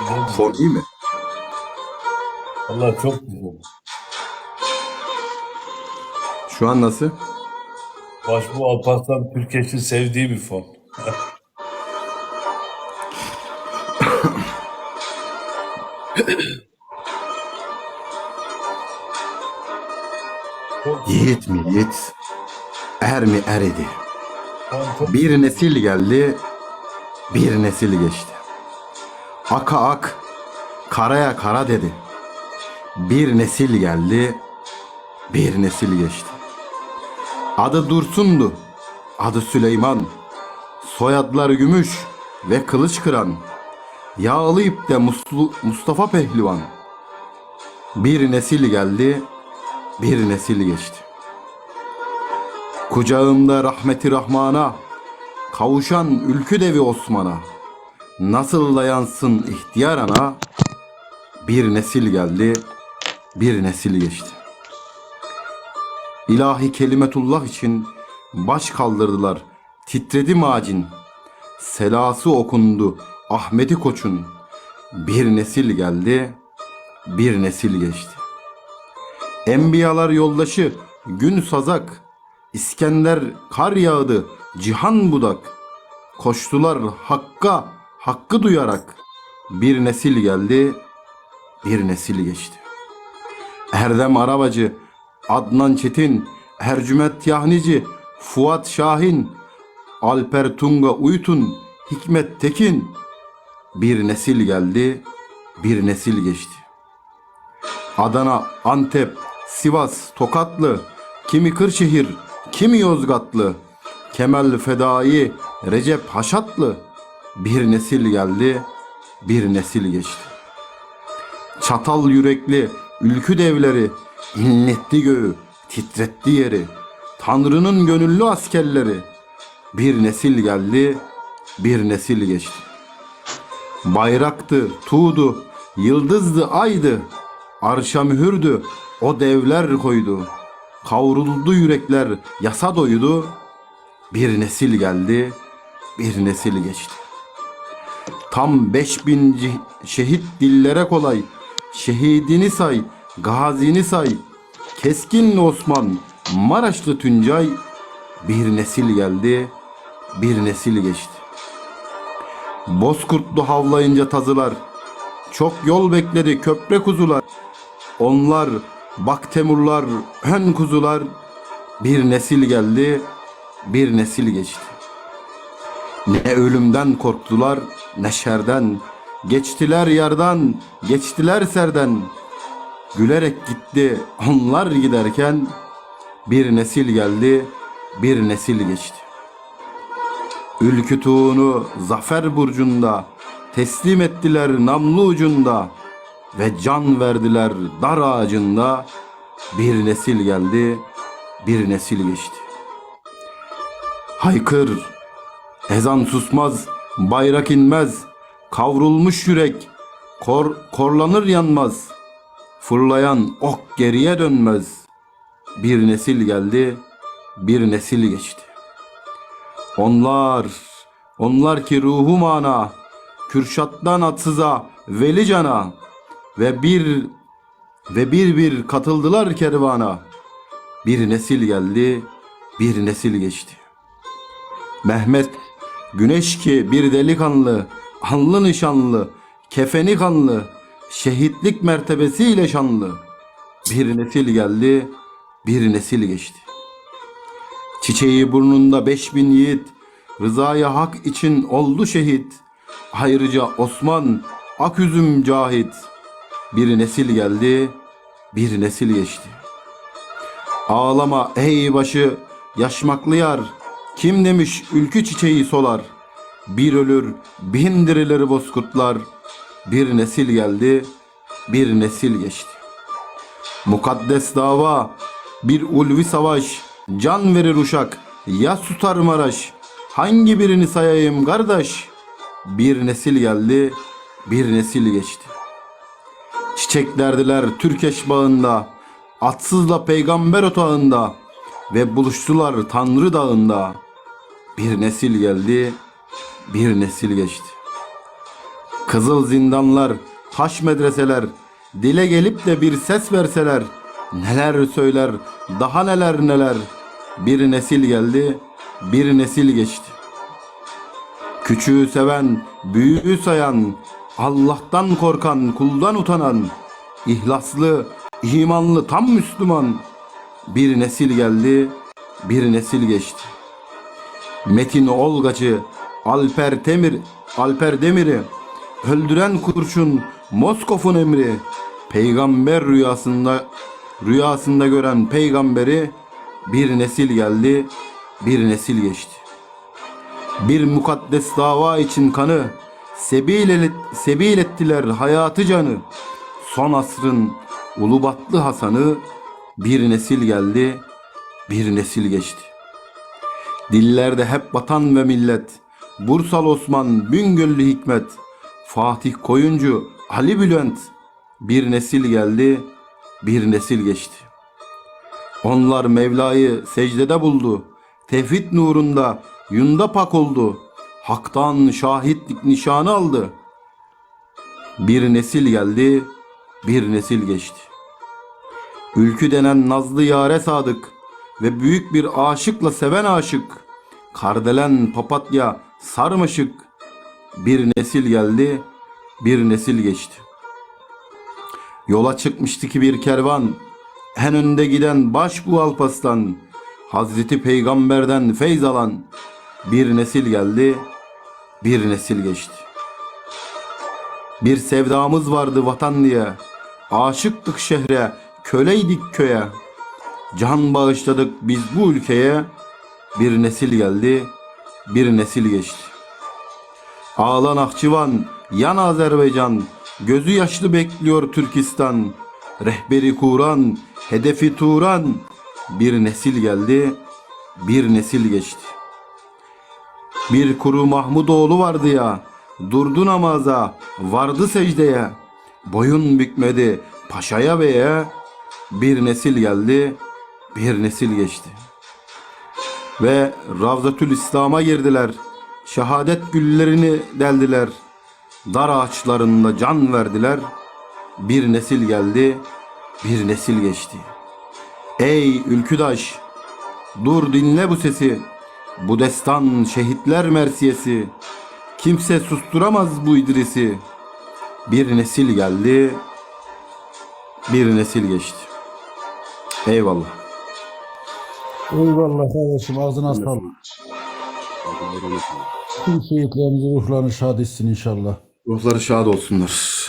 Güzel. Fon iyi mi? Allah çok güzel. Şu an nasıl? Başbu Alparslan Türkeş'in sevdiği bir fon. Yiğit mi yiğit? Er mi er idi? Bir nesil geldi, bir nesil geçti. Aka ak, karaya kara dedi. Bir nesil geldi, bir nesil geçti. Adı Dursun'du, adı Süleyman. Soyadları Gümüş ve Kılıç Kıran. Yağlı ipte Muslu, Mustafa Pehlivan. Bir nesil geldi, bir nesil geçti. Kucağımda rahmeti Rahman'a, kavuşan ülkü devi Osman'a, nasıl dayansın ihtiyar ana, bir nesil geldi, bir nesil geçti. İlahi kelimetullah için baş kaldırdılar, titredi macin. Selası okundu Ahmeti Koç'un, bir nesil geldi, bir nesil geçti. Enbiyalar yoldaşı gün sazak, İskender kar yağdı cihan budak. Koştular hakka, hakkı duyarak. Bir nesil geldi, bir nesil geçti. Erdem Arabacı, Adnan Çetin, Ercüment Yahnici, Fuat Şahin, Alper Tunga Uytun, Hikmet Tekin. Bir nesil geldi, bir nesil geçti. Adana, Antep, Sivas, Tokatlı, kimi Kırşehir, kimi Yozgatlı, Kemal Fedai, Recep Haşatlı. Bir nesil geldi, bir nesil geçti. Çatal yürekli ülkü devleri inletti göğü, titretti yeri. Tanrı'nın gönüllü askerleri. Bir nesil geldi, bir nesil geçti. Bayraktı, tuğdu, yıldızdı, aydı. Arşa mühürdü, o devler koydu. Kavruldu yürekler, yasa doydu. Bir nesil geldi, bir nesil geçti. Tam beş bin şehit dillere kolay. Şehidini say, gazini say. Keskinli Osman, Maraşlı Tuncay. Bir nesil geldi, bir nesil geçti. Bozkurtlu havlayınca tazılar. Çok yol bekledi köprü kuzular. Onlar bak temurlar, ön kuzular. Bir nesil geldi, bir nesil geçti. Ne ölümden korktular, ne şerden. Geçtiler yardan, geçtiler serden. Gülerek gitti onlar giderken bir nesil geldi, bir nesil geçti. Ülkü tuğunu zafer burcunda teslim ettiler namlu ucunda ve can verdiler dar ağacında. Bir nesil geldi, bir nesil geçti. Haykır, ezan susmaz, bayrak inmez, kavrulmuş yürek, kor, korlanır yanmaz. Fırlayan ok geriye dönmez. Bir nesil geldi, bir nesil geçti. Onlar, onlar ki ruhu mana, Kürşat'tan atsıza, veli cana ve bir ve bir bir katıldılar kervana. Bir nesil geldi, bir nesil geçti. Mehmet güneş ki bir delikanlı, anlı nişanlı, kefeni kanlı, şehitlik mertebesiyle şanlı. Bir nesil geldi, bir nesil geçti. Çiçeği burnunda beş bin yiğit, rızaya hak için oldu şehit. Ayrıca Osman, Aküzüm Cahit. Bir nesil geldi, bir nesil geçti. Ağlama ey başı, yaşmaklı yar. Kim demiş ülkü çiçeği solar. Bir ölür, bin dirilir bozkurtlar. Bir nesil geldi, bir nesil geçti. Mukaddes dava, bir ulvi savaş, can verir uşak, ya tutar Maraş. Hangi birini sayayım kardeş? Bir nesil geldi, bir nesil geçti. Çiçeklerdiler Türkeş bağında, atsızla peygamber otağında ve buluştular Tanrı dağında. Bir nesil geldi, bir nesil geçti. Kızıl zindanlar, taş medreseler, dile gelip de bir ses verseler, neler söyler, daha neler neler. Bir nesil geldi, bir nesil geçti. Küçüğü seven, büyüğü sayan, Allah'tan korkan, kuldan utanan, ihlaslı, imanlı tam Müslüman. Bir nesil geldi, bir nesil geçti. Metin Olgacı, Alper Temir, Alper Demir'i öldüren kurşun Moskov'un emri. Peygamber rüyasında rüyasında gören peygamberi bir nesil geldi, bir nesil geçti. Bir mukaddes dava için kanı sebil, sebil ettiler hayatı canı. Son asrın Ulubatlı Hasan'ı bir nesil geldi, bir nesil geçti. Dillerde hep vatan ve millet. Bursal Osman, Bingöllü Hikmet, Fatih Koyuncu, Ali Bülent. Bir nesil geldi, bir nesil geçti. Onlar Mevla'yı secdede buldu. Tevhid nurunda yunda pak oldu. Hak'tan şahitlik nişanı aldı. Bir nesil geldi, bir nesil geçti. Ülkü denen nazlı yare sadık ve büyük bir aşıkla seven aşık. Kardelen papatya sarmaşık. Bir nesil geldi, bir nesil geçti. Yola çıkmıştı ki bir kervan, en önde giden baş bu Alpaslan, Hazreti Peygamber'den feyz alan bir nesil geldi, bir nesil geçti. Bir sevdamız vardı vatan diye, aşıktık şehre, köleydik köye. Can bağışladık biz bu ülkeye, bir nesil geldi, bir nesil geçti. Ağlan Ahçıvan, yan Azerbaycan, gözü yaşlı bekliyor Türkistan. Rehberi Kuran, hedefi Turan, bir nesil geldi, bir nesil geçti. Bir kuru Mahmudoğlu vardı ya, durdu namaza, vardı secdeye. Boyun bükmedi paşaya beye, bir nesil geldi, bir nesil geçti. Ve Ravzatül İslam'a girdiler. Şehadet güllerini deldiler. Dar ağaçlarında can verdiler. Bir nesil geldi, bir nesil geçti. Ey ülküdaş, dur dinle bu sesi. Bu destan şehitler mersiyesi. Kimse susturamaz bu İdris'i. Bir nesil geldi, bir nesil geçti. Eyvallah. Eyvallah kardeşim ağzına sağlık. Tüm şehitlerimizin ruhlarını şad etsin inşallah. Ruhları şad olsunlar.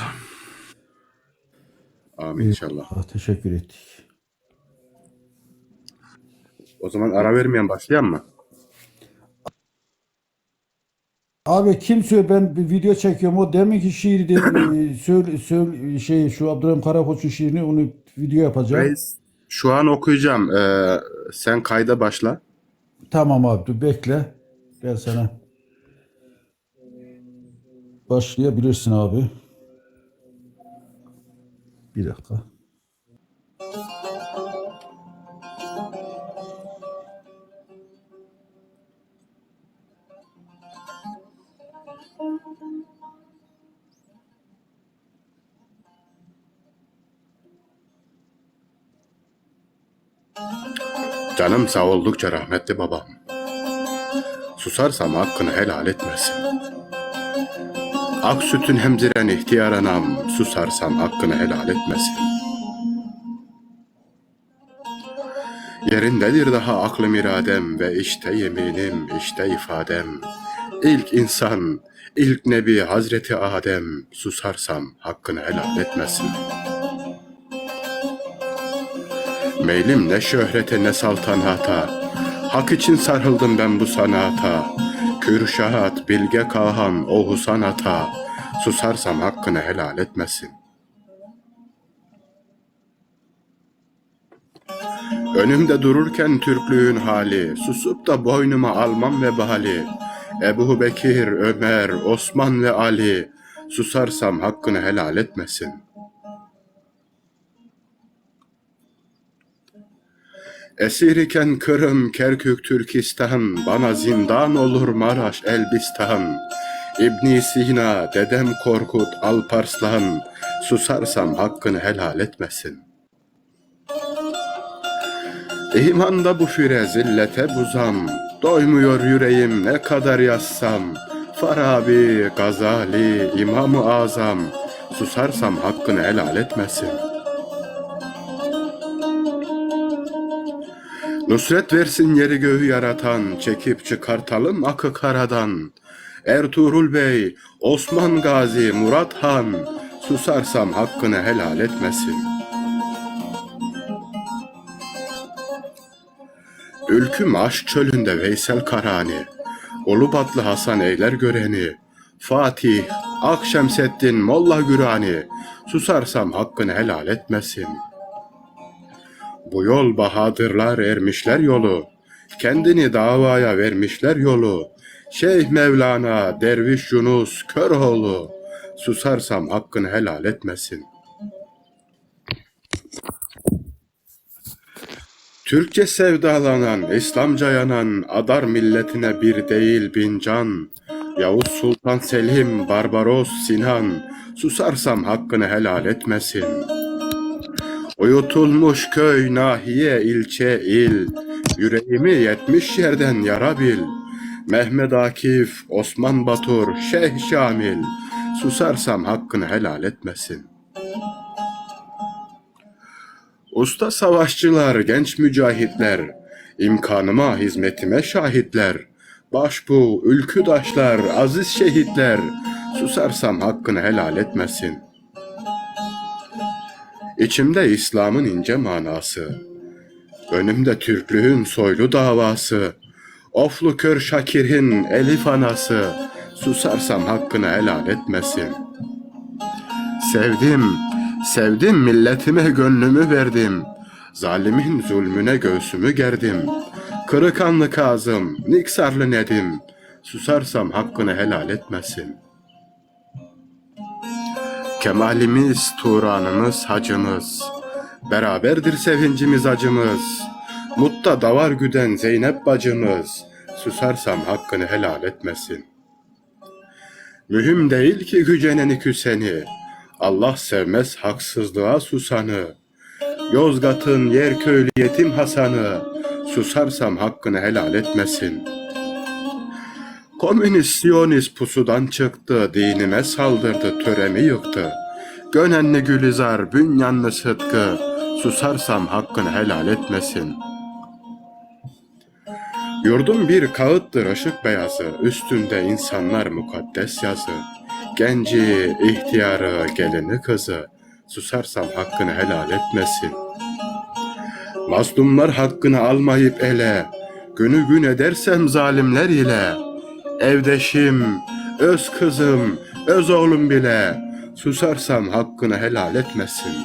Amin inşallah. Ah, teşekkür ettik. O zaman ara vermeyen başlayan mı? Abi kim söyle ben bir video çekiyorum o deminki şiiri de e, söyle, söyle şey şu Abdurrahim Karakoç'un şiirini onu video yapacağım. Reis, şu an okuyacağım. Ee, sen kayda başla. Tamam abi dur bekle. Gel sana. Başlayabilirsin abi. Bir dakika. Canım sağ oldukça rahmetli babam. Susarsam hakkını helal etmesin. Ak sütün hemziren ihtiyar anam, susarsam hakkını helal etmesin. Yerindedir daha aklım iradem ve işte yeminim, işte ifadem. İlk insan, ilk nebi Hazreti Adem, susarsam hakkını helal etmesin. Meylim ne şöhrete ne saltanata, Hak için sarıldım ben bu sanata. Kürşat, Bilge Kahan, Oğuz sanata, Susarsam hakkını helal etmesin. Önümde dururken Türklüğün hali, Susup da boynuma almam vebali. Ebu Bekir, Ömer, Osman ve Ali, Susarsam hakkını helal etmesin.'' Esir iken Kırım, Kerkük, Türkistan, bana zindan olur Maraş, Elbistan. İbn Sina, dedem Korkut, Alparslan, susarsam hakkını helal etmesin. İmanda bu fire zillete buzam, doymuyor yüreğim ne kadar yazsam. Farabi, Gazali, İmam-ı Azam, susarsam hakkını helal etmesin. Nusret versin yeri göğü yaratan, çekip çıkartalım akı karadan. Ertuğrul Bey, Osman Gazi, Murat Han, susarsam hakkını helal etmesin. Ülküm aşk çölünde Veysel Karani, Ulubatlı Hasan Eyler göreni, Fatih, Akşemseddin, Molla Gürani, susarsam hakkını helal etmesin. Bu yol bahadırlar ermişler yolu, kendini davaya vermişler yolu. Şeyh Mevlana, Derviş Yunus, Köroğlu, susarsam hakkını helal etmesin. Türkçe sevdalanan, İslamca yanan, adar milletine bir değil bin can. Yavuz Sultan Selim, Barbaros Sinan, susarsam hakkını helal etmesin. Uyutulmuş köy, nahiye, ilçe, il, yüreğimi yetmiş yerden yara bil. Mehmet Akif, Osman Batur, Şeyh Şamil, susarsam hakkını helal etmesin. Usta savaşçılar, genç mücahitler, imkanıma, hizmetime şahitler, başbu, ülküdaşlar, aziz şehitler, susarsam hakkını helal etmesin. İçimde İslam'ın ince manası, önümde Türklüğün soylu davası, oflu kör Şakir'in elif anası, susarsam hakkını helal etmesin. Sevdim, sevdim milletime gönlümü verdim. Zalimin zulmüne göğsümü gerdim. Kırıkanlı Kazım, Niksarlı Nedim, susarsam hakkını helal etmesin. Kemalimiz, Turanımız, hacımız, beraberdir sevincimiz acımız. Mutta davar güden Zeynep bacımız, susarsam hakkını helal etmesin. Mühim değil ki güceneni küseni, Allah sevmez haksızlığa susanı. Yozgat'ın yer köylü yetim Hasan'ı, susarsam hakkını helal etmesin. Komünist Siyonist pusudan çıktı, dinime saldırdı, töremi yıktı. Gönenli Gülizar, bünyanlı Sıtkı, susarsam hakkını helal etmesin. Yurdum bir kağıttır ışık beyazı, üstünde insanlar mukaddes yazı. Genci, ihtiyarı, gelini kızı, susarsam hakkını helal etmesin. Mazlumlar hakkını almayıp ele, günü gün edersem zalimler ile, evdeşim, öz kızım, öz oğlum bile, susarsam hakkını helal etmesin.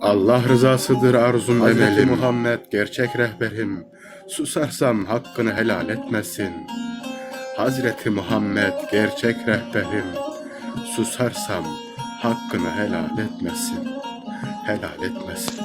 Allah rızasıdır arzum Hazreti emelim. Muhammed gerçek rehberim, susarsam hakkını helal etmesin. Hazreti Muhammed gerçek rehberim, susarsam hakkını helal etmesin, helal etmesin.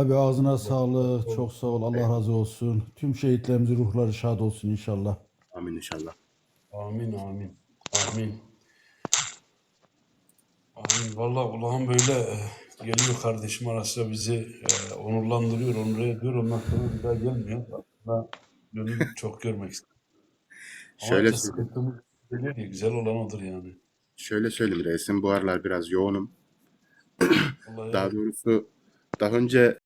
Abi ağzına sağlık. Çok sağ ol. Allah razı olsun. Tüm şehitlerimizin ruhları şad olsun inşallah. Amin inşallah. Amin amin. Amin. Amin. Vallahi Allah'ım böyle e, geliyor kardeşim arasında bizi e, onurlandırıyor, onur ediyor. Ondan sonra bir daha gelmiyor. Ben gönül çok görmek istedim. Ama Şöyle sıkıntımız geliyor ya, güzel olan odur yani. Şöyle söyleyeyim reisim bu aralar biraz yoğunum. Vallahi Daha doğrusu daha önce